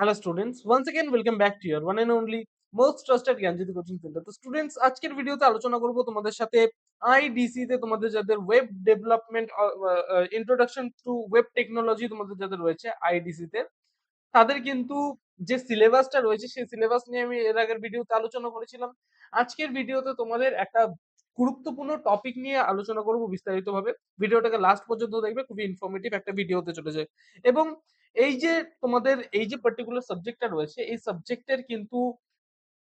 hello students once again welcome back to your one and only most trusted Gyanjyoti coaching centre তো students আজকের ভিডিওতে আলোচনা করব তোমাদের সাথে আইডিসি তে তোমাদের যাদের web development introduction to web technology তোমাদের যাদের রয়েছে আইডিসি তে তাদের কিন্তু যে সিলেবাসটা রয়েছে সেই সিলেবাস নিয়ে আমি এর আগের ভিডিওতে আলোচনা করেছিলাম আজকের ভিডিওতে তোমাদের একটা গুরুত্বপূর্ণ টপিক নিয়ে আলোচনা করব বিস্তারিতভাবে ভিডিওটাকে লাস্ট পর্যন্ত দেখবে খুবই ইনফরমেটিভ একটা ভিডিওতে চলে যায় এবং এই যে তোমাদের এই যে পার্টিকুলার সাবজেক্টটা রয়েছে, এই সাবজেক্টের কিন্তু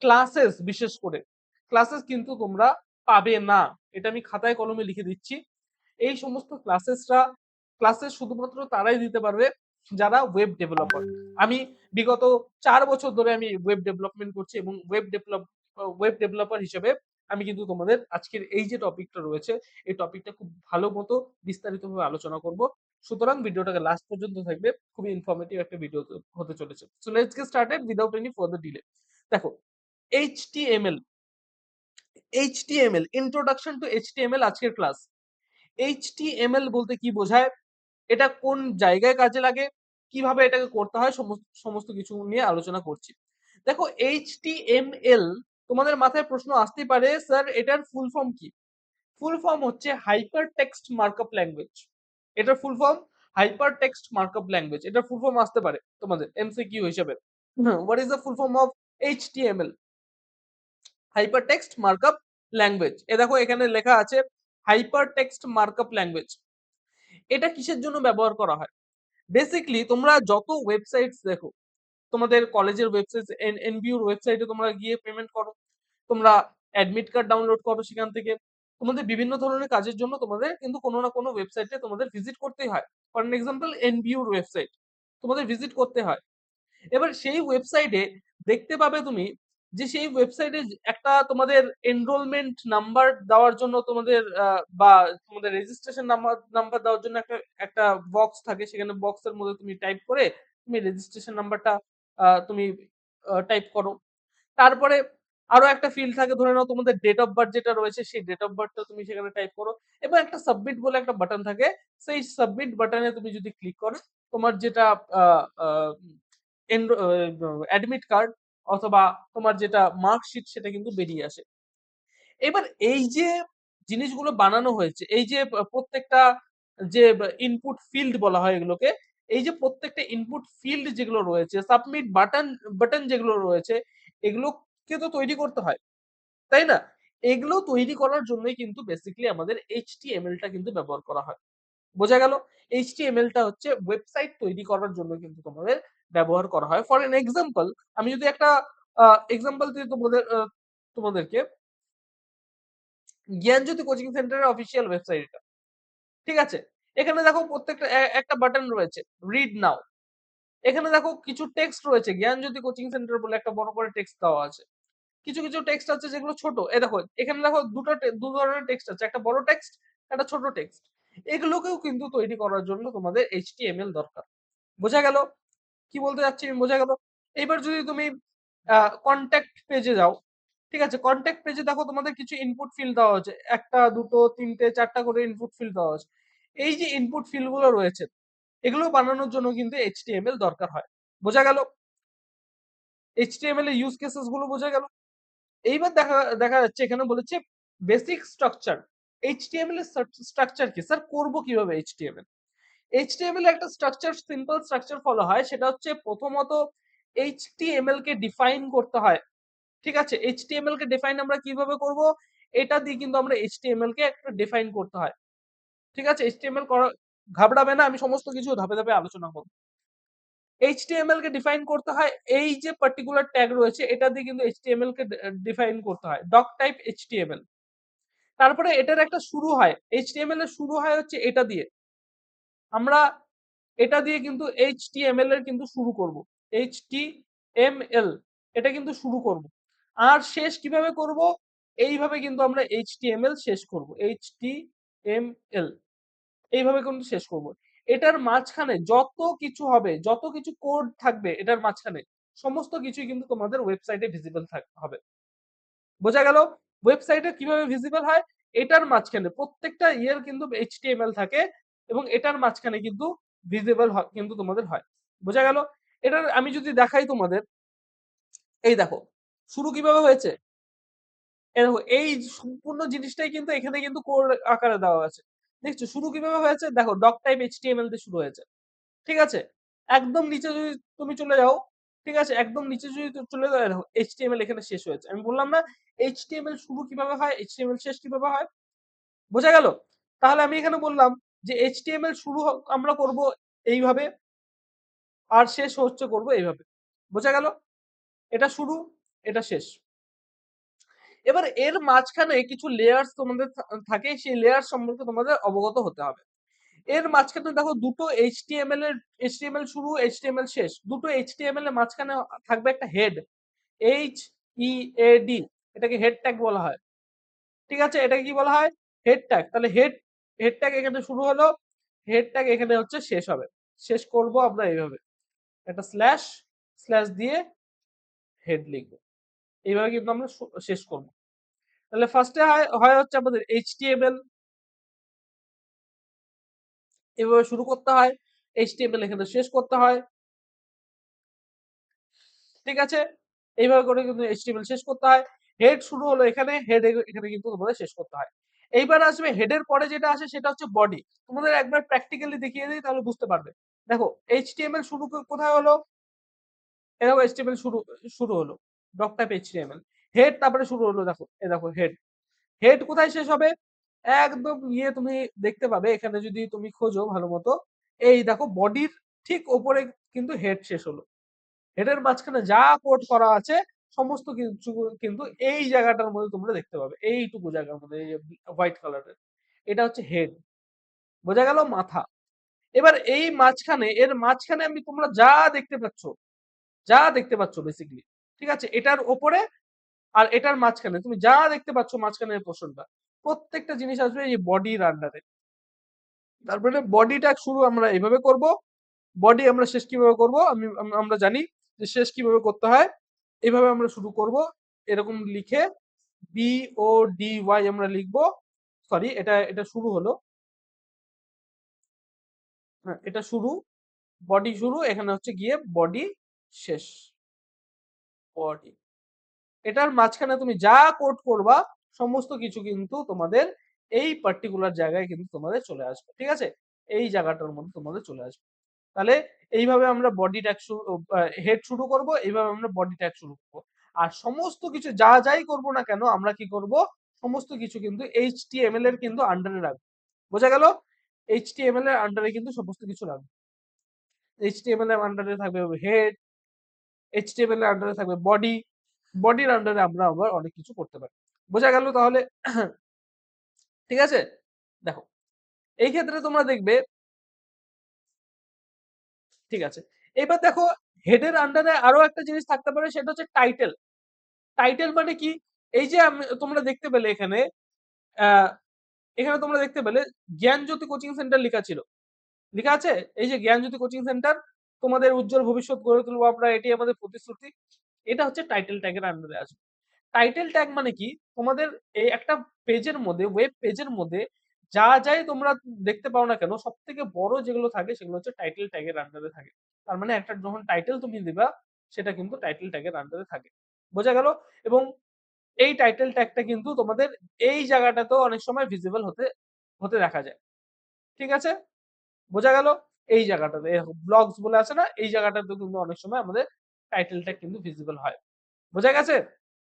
ক্লাসেস বিশেষ করে ক্লাসেস কিন্তু তোমরা পাবে না। এটা আমি খাতায় কলমে লিখে দিচ্ছি। এই সমস্ত ক্লাসেসরা ক্লাসেস শুধুমাত্র তারাই দিতে পারবে যারা ওয়েব ডেভেলপার আমি বিগত চার বছর ধরে আমি ওয়েব ডেভেলপমেন্ট করছি এবং ওয়েব ডেভেলপ ওয়েব ডেভেলপার হিসেবে আমি কিন্তু তোমাদের আজকের এই যে টপিকটা রয়েছে, এই টপিকটা খুব ভালো মতো বিস্তারিতভাবে আলোচনা করব। সুতরাং ভিডিওটাকে লাস্ট পর্যন্ত থাকবে খুবই ইনফরমেটিভ একটা ভিডিও হতে চলেছে। So let's get started without any further delay দেখো HTML HTML introduction to HTML আজকের ক্লাস এইচটিএমএল বলতে কি বোঝায়? এটা কোন জায়গায় কাজে লাগে? কীভাবে এটাকে করতে হয়? সমস্ত কিছু নিয়ে আলোচনা করছি। দেখো এইচটিএমএল তোমাদের মাথায় প্রশ্ন আসতে পারে স্যার এটার ফুল ফর্ম কি? ফুল ফর্ম হচ্ছে হাইপার টেক্সট মার্কআপ ল্যাঙ্গুয়েজ এটার full form hypertext markup language এটার ফুল ফর্ম আসতে পারে তোমাদের এমসিকিউ হিসেবে। What is the full form of HTML hypertext markup language এ দেখো এখানে লেখা আছে হাইপার টেক্সট মার্কআপ ল্যাঙ্গুয়েজ এটা কিসের জন্য ব্যবহার করা হয়? বেসিকলি তোমরা যত ওয়েবসাইটস দেখো, তোমাদের কলেজের ওয়েবসাইট এনবিউর ওয়েবসাইটে তোমরা গিয়ে পেমেন্ট করো, তোমরা অ্যাডমিট কার্ড ডাউনলোড করো সেখান থেকে। তোমাদের বিভিন্ন ধরনের কাজের জন্য তোমাদের কিন্তু কোনো না কোনো ওয়েবসাইটে তোমাদের ভিজিট করতেই হয়। ফর এক্সাম্পল এনবিউর ওয়েবসাইট তোমাদের ভিজিট করতে হয়। এবার সেই ওয়েবসাইটে দেখতে পাবে তুমি যে সেই ওয়েবসাইটে একটা তোমাদের এনরোলমেন্ট নাম্বার দেওয়ার জন্য তোমাদের বা তোমাদের রেজিস্ট্রেশন নাম্বার নাম্বার দেওয়ার জন্য একটা একটা বক্স থাকে। সেখানে বক্সের মধ্যে তুমি টাইপ করে তুমি রেজিস্ট্রেশন নাম্বারটা তুমি টাইপ করো। তারপরে আরও একটা ফিল্ড থাকে, ধরে নাও তোমাদের ডেট অফ বার্থ যেটা রয়েছে, সেই ডেট অফ বার্থটা তুমি সেখানে টাইপ করো। এবং একটা সাবমিট বলে একটা বাটন থাকে, সেই সাবমিট বাটনে তুমি যদি ক্লিক করো, তোমার যেটা অ্যাডমিট কার্ড অথবা তোমার যেটা মার্কশিট সেটা কিন্তু বেরিয়ে আসে। এবার এই যে জিনিসগুলো বানানো হয়েছে, এই যে প্রত্যেকটা যে ইনপুট ফিল্ড বলা হয় এগুলোকে, এই যে প্রত্যেকটা ইনপুট ফিল্ড যেগুলো রয়েছে সাবমিট বাটন বাটন যেগুলো রয়েছে এগুলোকে তো তৈরি করতে হয়। তাই না? এগুলো তৈরি করার জন্যই কিন্তু বেসিক্যালি আমাদের এইচটিএমএলটা কিন্তু ব্যবহার করা হয়। বোঝা গেল? এইচটিএমএলটা হচ্ছে ওয়েবসাইট তৈরি করার জন্য কিন্তু তোমাদের ব্যবহার করা হয়। ফর এন এক্সাম্পল আমি যদি একটা এক্সাম্পল দিই তোমাদের তোমাদেরকে জ্ঞানজ্যোতি কোচিং সেন্টারের অফিসিয়াল ওয়েবসাইট এটা। ঠিক আছে? এখানে দেখো প্রত্যেকটা একটা বাটন রয়েছে রিড নাও এখানে দেখো কিছু টেক্সট রয়েছে, জ্ঞানজ্যোতি কোচিং সেন্টার বলে একটা বড় করে টেক্সট দেওয়া আছে। কিছু কিছু টেক্সট আছে যেগুলো ছোট। এ দেখো, এখানে দেখো দুটো দু ধরনের টেক্সট আছে। একটা বড় টেক্সট একটা ছোট টেক্সট এগুলোকেও কিন্তু তৈরি করার জন্য তোমাদের এইচটিএমএল দরকার। বোঝা গেল? কি বলতে যাচ্ছি আমি? বোঝা গেল? এবার যদি তুমি কন্ট্যাক্ট পেজে যাও, ঠিক আছে? কন্ট্যাক্ট পেজে দেখো তোমাদের কিছু ইনপুট ফিল দেওয়া হচ্ছে একটা, দুটো, তিনটে, চারটা করে ইনপুট ফিল দেওয়া আছে এই যে ইনপুট ফিলগুলো রয়েছে, এগুলো বানানোর জন্য কিন্তু এইচটিএমএল দরকার হয়। বোঝা গেল? এইচটিএমএল এর ইউজ কেসেসগুলো বোঝা গেল? এইবার দেখা দেখা যাচ্ছে এখানে বলেছে বেসিক স্ট্রাকচার এইচটিএমএল এর স্ট্রাকচার কি? স্যার করব কীভাবে এইচটিএমএল এইচটিএমএল একটা স্ট্রাকচার সিম্পল স্ট্রাকচার ফলো হয়, সেটা হচ্ছে প্রথমত এইচটিএমএল কে ডিফাইন করতে হয়। ঠিক আছে? এইচটিএমএল কে ডিফাইন আমরা কীভাবে করব? এটা দিয়ে কিন্তু আমরা এইচটিএমএল কে একটা ডিফাইন করতে হয়। ঠিক আছে? এইচটিএমএল ঘাবড়াবে না, আমি সমস্ত কিছু ধাপে ধাপে আলোচনা করব। এইচটিএমএল কে ডিফাইন করতে হয়, এই যে পার্টিকুলার ট্যাগ রয়েছে, এটা দিয়ে কিন্তু এইচটিএমএল কে ডিফাইন করতে হয় ডক টাইপ এইচটিএমএল তারপরে এটার একটা শুরু হয় এইচটিএমএল এর শুরু হয় হচ্ছে এটা দিয়ে। আমরা এটা দিয়ে কিন্তু এইচটিএমএল এর কিন্তু শুরু করব এইচটিএমএল এটা কিন্তু শুরু করব। আর শেষ কীভাবে করব? এইভাবে কিন্তু আমরা এইচটিএমএল শেষ করব এইচটিএমএল এইভাবে কিন্তু শেষ করব। এটার মাঝখানে যত কিছু হবে, যত কিছু কোড থাকবে এটার মাঝখানে, সমস্ত কিছুই কিন্তু তোমাদের ওয়েবসাইটে ভিজিবল হবে। বোঝা গেল? ওয়েবসাইটে কীভাবে ভিজিবল হয়? এটার মাঝখানে, প্রত্যেকটা ইয়ের কিন্তু এইচটিএমএল থাকে এবং এটার মাঝখানে কিন্তু ভিজিবল কিন্তু তোমাদের হয়। বোঝা গেল? এটার আমি যদি দেখাই তোমাদের, এই দেখো, শুরু কীভাবে হয়েছে? এই সম্পূর্ণ জিনিসটাই কিন্তু এখানে কিন্তু কোড আকারে দেওয়া আছে। দেখছ? শুরু কীভাবে হয়েছে? দেখো ডক টাইপ এইচটিএমএল দিয়ে শুরু হয়েছে। ঠিক আছে? একদম নিচে যদি তুমি চলে যাও, ঠিক আছে? একদম নিচে যদি চলে যাও, দেখো এইচ এইচটিএমএল এখানে শেষ হয়েছে। আমি বললাম না এইচটিএমএল শুরু কীভাবে হয়? এইচটিএমএল শেষ কীভাবে হয়? বোঝা গেল? তাহলে আমি এখানে বললাম যে এইচটিএমএল শুরু আমরা করব এইভাবে, আর শেষ হচ্ছে করব এইভাবে। বোঝা গেল? এটা শুরু, এটা শেষ। এবার এর মাঝখানে কিছু লেয়ার্স তোমাদের থাকে, সেই লেয়ার সম্পর্কে তোমাদের অবগত হতে হবে। এর মাঝখানে দেখো দুটো এইচটিএমএল এর এইচটিএমএল শুরু এইচটিএমএল শেষ। দুটো এইচটিএমএল এর মাঝখানে থাকবে একটা head H E A D এটাকে হেড ট্যাগ বলা হয়। ঠিক আছে? এটাকে কি বলা হয়? হেড ট্যাগ তাহলে হেড হেড ট্যাগ এখানে শুরু হলো। হেড ট্যাগ এখানে হচ্ছে শেষ হবে। শেষ করব আমরা এইভাবে। একটা স্ল্যাশ স্ল্যাশ দিয়ে হেড লিখব। এইভাবে কিন্তু আমরা শেষ করব। তাহলে ফার্স্টে হয় হচ্ছে আমাদের এইচটিএমএল এভাবে শুরু করতে হয়। এইচটিএমএল এখানে শেষ করতে হয়। ঠিক আছে? এইভাবে করে কিন্তু এইচটিএমএল শেষ করতে হয়। হেড শুরু হলো এখানে হেড এখানে কিন্তু তোমাদের শেষ করতে হয়। এইবার আসবে হেডের পরে যেটা আসে সেটা হচ্ছে বডি তোমাদের একবার প্র্যাকটিক্যালি দেখিয়ে দিই, তাহলে বুঝতে পারবে। দেখো এইচটিএমএল শুরু কোথায় হলো? এরকম এইচটিএমএল শুরু শুরু হলো। ডক টাইপ এইচটিএমএল হেড তারপরে শুরু হলো, দেখো এই দেখো হেড হেড কোথায় শেষ হবে? একদম ইয়ে তুমি দেখতে পাবে, এখানে যদি তুমি খোঁজো ভালো মতো, এই দেখো বডির ঠিক ওপরে কিন্তু হেড শেষ হলো। হেডের মাঝখানে যা কোড করা আছে, সমস্ত কিছু কিন্তু এই জায়গাটার মধ্যে তোমরা দেখতে পাবে, এইটুকু জায়গার মধ্যে হোয়াইট কালারের এটা হচ্ছে হেড বোঝা গেল? মাথা। এবার এই মাঝখানে, এর মাঝখানে আমি তোমরা যা দেখতে পাচ্ছ, যা দেখতে পাচ্ছ বেসিক্যালি ঠিক আছে? এটার ওপরে আর এটার মাঝখানে, তুমি যা দেখতে পাচ্ছ মাঝখানের পোর্শনটা প্রত্যেকটা জিনিস আসবে এই বডির আন্ডারে তারপরে বডিটা শুরু আমরা এইভাবে করব। বডি আমরা শেষ কীভাবে করব? আমি আমরা জানি যে শেষ কীভাবে করতে হয়। এইভাবে আমরা শুরু করব। এরকম লিখে বি ও ডি ওয়াই আমরা লিখব। সরি এটা এটা শুরু হলো। হ্যাঁ এটা শুরু। বডি শুরু, এখানে হচ্ছে গিয়ে বডি শেষ। বডি এটার মাঝখানে তুমি যা কোড করবা, সমস্ত কিছু কিন্তু তোমাদের এই পার্টিকুলার জায়গায় কিন্তু তোমাদের চলে আসবে, ঠিক আছে? এই জায়গাটার মধ্যে তোমাদের চলে আসবে। তাহলে এইভাবে আমরা বডি ট্যাগ হেড শুরু করব, এইভাবে আমরা বডি ট্যাগ শুরু আর সমস্ত কিছু যা যাই করব না কেন, আমরা কি করব? সমস্ত কিছু কিন্তু এইচটিএমএল এর কিন্তু আন্ডারে রাখব। বোঝা গেল? এইচটিএমএল এর আন্ডারে কিন্তু সমস্ত কিছু রাখব। এইচটিএমএল এর আন্ডারে থাকবে হেড এইচটিএমএল এর আন্ডারে থাকবে। বডি বডির আন্ডারে আমরা আবার অনেক কিছু করতে পারি। বোঝা গেল তাহলে? ঠিক আছে? দেখো, এই ক্ষেত্রে তোমরা দেখবে ঠিক আছে, এবার দেখো হেডের আন্ডারে আরও একটা জিনিস থাকতে পারে, সেটা হচ্ছে টাইটেল টাইটেল মানে কি? এই যে তোমরা দেখতে পেলে এখানে এখানে তোমরা দেখতে পেলে জ্ঞান জ্ঞানজ্যোতি কোচিং সেন্টার লেখা ছিল। লেখা আছে? এই যে জ্ঞানজ্যোতি কোচিং সেন্টার তোমাদের উজ্জ্বল ভবিষ্যৎ গড়ে তুলবো আমরা এটি আমাদের প্রতিশ্রুতি। এটা হচ্ছে টাইটেল ট্যাগের আন্ডারে আসবে। টাইটেল ট্যাগ মানে কি? তোমাদের এই একটা পেজের মধ্যে ওয়েব পেজের মধ্যে যা যাই তোমরা দেখতে পাও না কেন সব থেকে বড় যেগুলো থাকে সেগুলো হচ্ছে টাইটেল ট্যাগের আন্ডারে থাকে। তার মানে একটা যখন টাইটেল তুমি দিবা, সেটা কিন্তু টাইটেল ট্যাগের আন্ডারে থাকে। বোঝা গেল? এবং এই টাইটেল ট্যাগটা কিন্তু তোমাদের এই জায়গাটাতেও অনেক সময় ভিজিবল হতে হতে দেখা যায়। ঠিক আছে? বোঝা গেল? এই জায়গাটাতে ব্লগস বলে আছে না, এই জায়গাটাতে কিন্তু অনেক সময় আমাদের টাইটেলটা কিন্তু ভিজিবল হয়। বোঝা গেছে?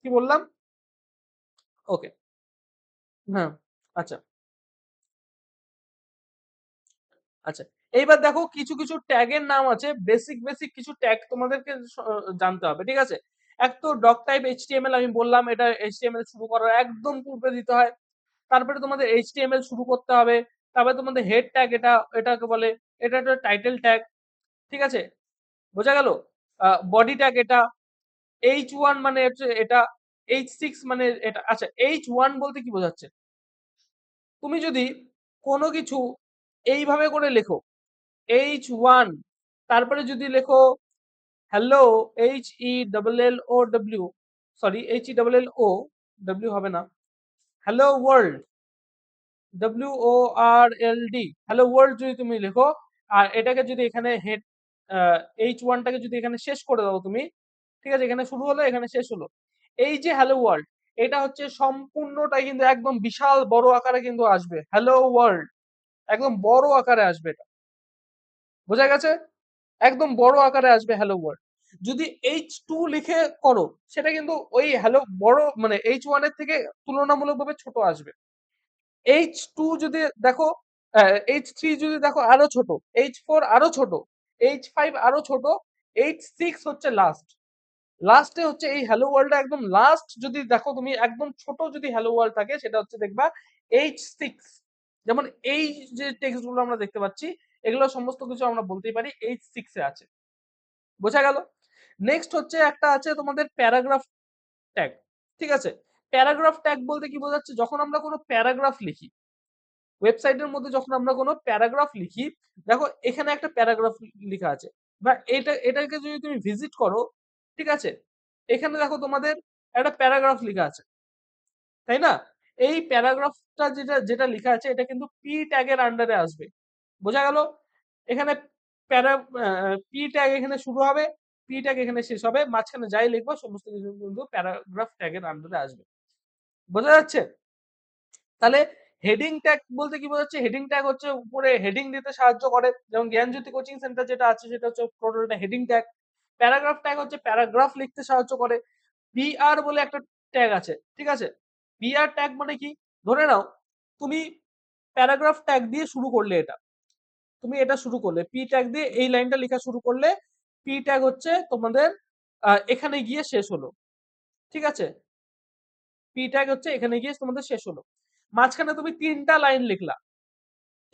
কি বললাম? ওকে হ্যাঁ আচ্ছা। আচ্ছা এইবার দেখো কিছু কিছু ট্যাগের নাম আছে বেসিক বেসিক কিছু ট্যাগ তোমাদেরকে জানতে হবে, ঠিক আছে? এক তো ডক টাইপ এইচটিএমএল আমি বললাম, এটা এইচটিএমএল শুরু করার একদম পূর্বে দিতে হয়। তারপরে তোমাদের এইচটিএমএল শুরু করতে হবে, তারপরে তোমাদের হেড ট্যাগ এটা, এটাকে বলে এটা একটা টাইটেল ট্যাগ ঠিক আছে? বোঝা গেল? বডি ট্যাগ এটা এইচ ওয়ান মানে এটা এইচ সিক্স মানে এটা আচ্ছা এইচ ওয়ান বলতে কি বোঝাচ্ছে? তুমি যদি কোনো কিছু এইভাবে করে লেখো এইচ ওয়ান তারপরে যদি লেখো hello H E double L O W sorry H E double L O W হবে না hello world W O R L D hello world যদি তুমি লেখো আর এটাকে যদি এখানে হেড এইচ ওয়ানটাকে যদি এখানে শেষ করে দাও তুমি, ঠিক আছে? এখানে শুরু হলো, এখানে শেষ হলো। এই যে হ্যালো ওয়ার্ল্ড এটা হচ্ছে সম্পূর্ণটাই কিন্তু একদম বিশাল বড় আকারে কিন্তু আসবে। হ্যালো ওয়ার্ল্ড একদম বড় আকারে আসবে এটা। বোঝা গেছে? একদম বড় আকারে আসবে হ্যালো ওয়ার্ল্ড যদি এইচ টু লিখে করো, সেটা কিন্তু ওই হ্যালো বড় মানে এইচ ওয়ানের থেকে তুলনামূলকভাবে ছোট আসবে। এইচ টু যদি দেখো এইচ থ্রি যদি দেখো আরও ছোট এইচ ফোর আরও ছোট এইচ ফাইভ আরও ছোট এইচ সিক্স হচ্ছে লাস্ট লাস্টে হচ্ছে এই হ্যালো ওয়ার্ল্ডটা একদম লাস্ট যদি দেখো তুমি একদম ছোট যদি হ্যালো ওয়ার্ল্ড থাকে সেটা হচ্ছে দেখবা এইচ সিক্স যেমন এই যে টেক্সটগুলো আমরা দেখতে পাচ্ছি, এগুলো সমস্ত কিছু আমরা বলতেই পারি এইচ সিক্সে আছে। বোঝা গেল? নেক্সট হচ্ছে একটা আছে তোমাদের প্যারাগ্রাফ ট্যাগ ঠিক আছে? প্যারাগ্রাফ ট্যাগ বলতে কি বোঝাচ্ছে? যখন আমরা কোনো প্যারাগ্রাফ লিখি ওয়েবসাইটের মধ্যে যখন আমরা কোনো প্যারাগ্রাফ লিখি, দেখো এখানে একটা প্যারাগ্রাফ লেখা আছে। বা এটা, এটাকে যদি তুমি ভিজিট করো, ঠিক আছে? এখানে দেখো তোমাদের একটা প্যারাগ্রাফ লেখা আছে। তাই না? এই প্যারাগ্রাফটা যেটা যেটা লেখা আছে, এটা কিন্তু পি ট্যাগের আন্ডারে আসবে। বোঝা গেল? এখানে প্যারা পি ট্যাগ এখানে শুরু হবে, পি ট্যাগ এখানে শেষ হবে, মাঝখানে যাই লিখব, সমস্ত কিছু কিন্তু প্যারাগ্রাফ ট্যাগের আন্ডারে আসবে। বোঝা যাচ্ছে? তাহলে হেডিং ট্যাগ বলতে কি বোঝাচ্ছে? হেডিং ট্যাগ হচ্ছে উপরে হেডিং দিতে সাহায্য করে। যেমন জ্ঞানজ্যোতি কোচিং সেন্টার যেটা আছে, সেটা হচ্ছে টোটালটা হেডিং ট্যাগ প্যারাগ্রাফ ট্যাগ হচ্ছে প্যারাগ্রাফ লিখতে সাহায্য করে। বিআর বলে একটা ট্যাগ আছে, ঠিক আছে? বিআর ট্যাগ মানে কি? ধরে নাও, তুমি প্যারাগ্রাফ ট্যাগ দিয়ে শুরু করলে এটা। তুমি এটা শুরু করলে। পি ট্যাগ দিয়ে এই লাইনটা লেখা শুরু করলে পি ট্যাগ হচ্ছে তোমাদের এখানে গিয়ে শেষ হলো। ঠিক আছে? পি ট্যাগ হচ্ছে এখানে গিয়ে তোমাদের শেষ হলো। মাঝখানে তুমি তিনটা লাইন লিখলা।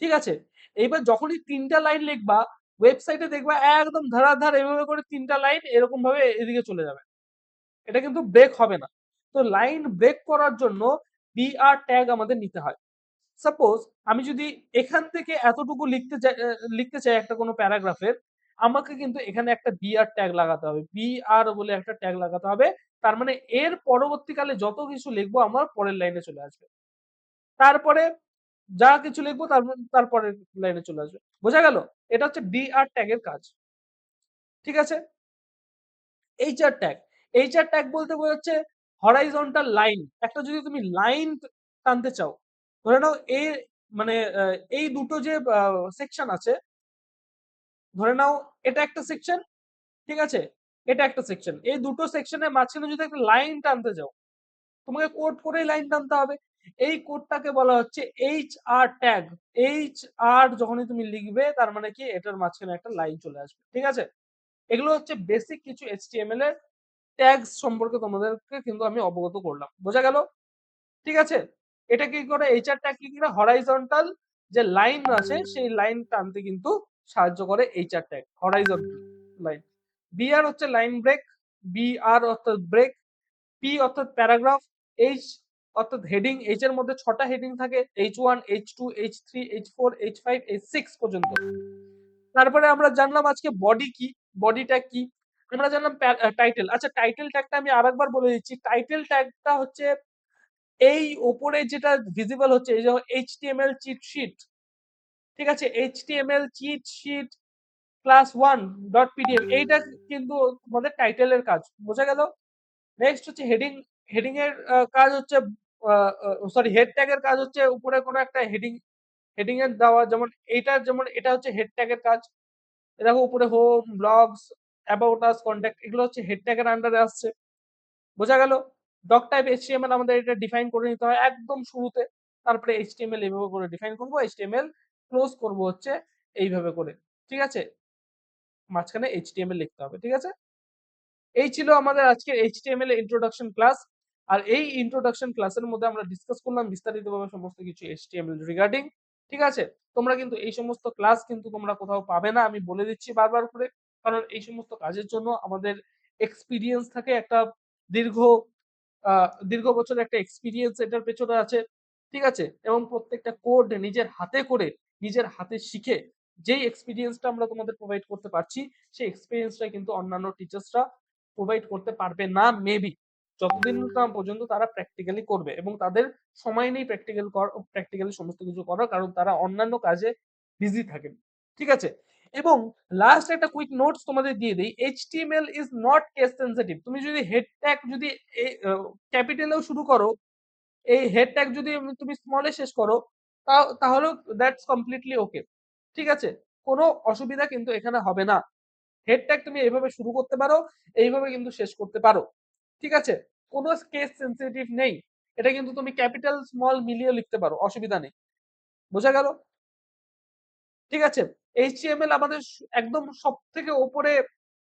ঠিক আছে? এইবার যখনই তিনটা লাইন লিখবা, ওয়েবসাইটে দেখবা একদম ধারাধার এভাবে করে তিনটা লাইন এরকম ভাবে এদিকে চলে যাবে। এটা কিন্তু ব্রেক হবে না। তো লাইন ব্রেক করার জন্য বিআর ট্যাগ আমাদের নিতে হয়। সাপোজ আমি যদি এখান থেকে এতটুকু লিখতে চাই লিখতে চাই একটা কোনো প্যারাগ্রাফের, আমাকে কিন্তু এখানে একটা বিআর ট্যাগ লাগাতে হবে। বিআর বলে একটা ট্যাগ লাগাতে হবে। তার মানে এর পরবর্তীকালে যত কিছু লিখব, আমার পরের লাইনে চলে আসবে। তারপরে যা কিছু লিখব তারপরে লাইনে চলে আসবে। বোঝা গেল? এটা হচ্ছে বিআর ট্যাগের কাজ। ঠিক আছে? এইচআর ট্যাগ এইচআর ট্যাগ বলতে বোঝাচ্ছে হরাইজন্টাল লাইন একটা যদি তুমি লাইন টানতে চাও, ধরে নাও এই মানে এই দুটো যে সেকশন আছে, ধরে নাও এটা একটা সেকশন ঠিক আছে? এটা একটা সেকশন এই দুটো সেকশনের মাঝখানে যদি একটা লাইন টানতে যাও তোমাকে কোড করেই লাইন টানতে হবে। এই কোডটাকে বলা হচ্ছে H R tag H R যখনই তুমি লিখবে, তার মানে কি? এটার মাঝখানে একটা লাইন চলে আসবে। ঠিক আছে? এগুলো হচ্ছে বেসিক কিছু এইচটিএমএল এর ট্যাগ সম্পর্কে তোমাদেরকে কিন্তু আমি অবগত করলাম। বোঝা গেল? ঠিক আছে? এটা কি করে? এইচআর ট্যাগ কি করে? হরাইজন্টাল যে লাইন আছে, সেই লাইন টানতে কিন্তু সাহায্য করে HR tag horizontal line BR হচ্ছে লাইন ব্রেক বিআর অর্থাৎ ব্রেক পি অর্থাৎ প্যারাগ্রাফ এইচ অর্থাৎ হেডিং এইচ এর মধ্যে ছটা হেডিং থাকে H one H two H three H four H five H six পর্যন্ত। তারপরে আমরা জানলাম আজকে বডি কি বডি কি? আমরা জানলাম টাইটেল আচ্ছা টাইটেল ট্যাগটা আমি আরেকবার বলে দিচ্ছি। টাইটেল ট্যাগটা হচ্ছে এই ওপরে যেটা ভিজিবল হচ্ছে, এই যে এইচটিএমএল চিট শিট ঠিক আছে? HTML cheat sheet class one dot PDF এইটা কিন্তু তোমাদের টাইটেলের কাজ। বোঝা গেল? নেক্সট হচ্ছে হেডিং হেডিং এর কাজ হচ্ছে সরি হেড ট্যাগের কাজ হচ্ছে উপরে কোনো একটা হেডিং হেডিং এর দেওয়া যেমন এইটার যেমন এটা হচ্ছে হেড ট্যাগের কাজ। দেখো উপরে home blogs about us contact এগুলো হচ্ছে হেড ট্যাগের আন্ডারে আসছে। বোঝা গেল? ডক টাইপ এইচটিএমএল আমাদের এটা ডিফাইন করে নিতে হয় একদম শুরুতে। তারপরে এইচটিএমএল এইভাবে করে ডিফাইন করব এইচটিএমএল ক্লোজ করব হচ্ছে এইভাবে করে। ঠিক আছে? মাঝখানে এইচটিএমএল লিখতে হবে, ঠিক আছে? এই ছিল আমাদের আজকের এইচটিএমএল ইন্ট্রোডাকশন ক্লাস আর এই ইন্ট্রোডাকশন ক্লাসের মধ্যে আমরা ডিসকাস করলাম বিস্তারিতভাবে সমস্ত কিছু এইচটিএমএল রিগার্ডিং ঠিক আছে? তোমরা কিন্তু এই সমস্ত ক্লাস কিন্তু তোমরা কোথাও পাবে না, আমি বলে দিচ্ছি বারবার করে। কারণ এই সমস্ত কাজের জন্য আমাদের এক্সপিরিয়েন্স থাকে একটা দীর্ঘ দীর্ঘ বছর একটা এক্সপিরিয়েন্স এটার পেছনে আছে, ঠিক আছে? এবং প্রত্যেকটা কোড নিজের হাতে করে, নিজের হাতে শিখে যেই এক্সপিরিয়েন্সটা আমরা তোমাদের প্রোভাইড করতে পারছি, সেই এক্সপিরিয়েন্সটা কিন্তু অন্যান্য টিচার্সরা প্রোভাইড করতে পারবে না মেবি যতদিন না পর্যন্ত তারা প্র্যাকটিক্যালি করবে এবং তাদের সময় নেই প্র্যাকটিক্যাল প্র্যাকটিক্যালি সমস্ত কিছু করার কারণ তারা অন্যান্য কাজে বিজি থাকেন। ঠিক আছে? এবং লাস্ট একটা কুইক নোটস তোমাদের দিয়ে দেই। HTML is not case sensitive তুমি যদি হেড ট্যাগ যদি ক্যাপিটালেও শুরু করো, এই হেড ট্যাগ যদি তুমি স্মলে শেষ করো তাহলেও দ্যাটস কমপ্লিটলি ওকে ঠিক আছে? কোনো অসুবিধা কিন্তু এখানে হবে না। হেড ট্যাগ তুমি এইভাবে শুরু করতে পারো, এইভাবে কিন্তু শেষ করতে পারো। ঠিক আছে? কোনো কেস সেনসিটিভ নেই। এটা কিন্তু তুমি ক্যাপিটাল স্মল মিলিয়ে লিখতে পারো, অসুবিধা নেই। বোঝা গেল? ঠিক আছে? এইচটিএমএল আমাদের একদম সব থেকে ওপরে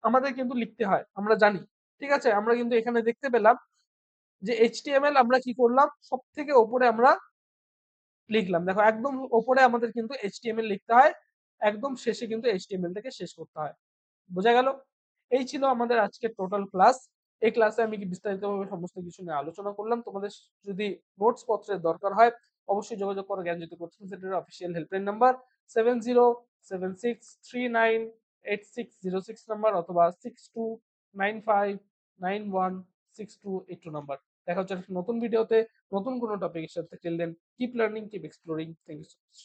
আমাদের কিন্তু লিখতে হয়, আমরা জানি। ঠিক আছে? আমরা কিন্তু এখানে দেখতে পেলাম যে এইচটিএমএল আমরা কি করলাম? সব থেকে ওপরে আমরা লিখলাম। দেখো, একদম ওপরে আমাদের কিন্তু এইচটিএমএল লিখতে হয়, একদম শেষে কিন্তু এইচটিএমএল থেকে শেষ করতে হয়। বোঝা গেল? এই ছিল আমাদের আজকের টোটাল ক্লাস এই ক্লাসে আমি কি বিস্তারিতভাবে সমস্ত কিছু নিয়ে আলোচনা করলাম? তোমাদের যদি নোটস পত্রের দরকার হয়, অবশ্যই যোগাযোগ করো জ্ঞানজ্যোতি কোচিং সেন্টারের official helpline number seven zero seven six three nine eight six zero six number অথবা six two nine five nine one six two eight two number দেখা হচ্ছে নতুন ভিডিওতে নতুন কোনো টপিকের সাথে। Till then keep learning keep exploring thank you so much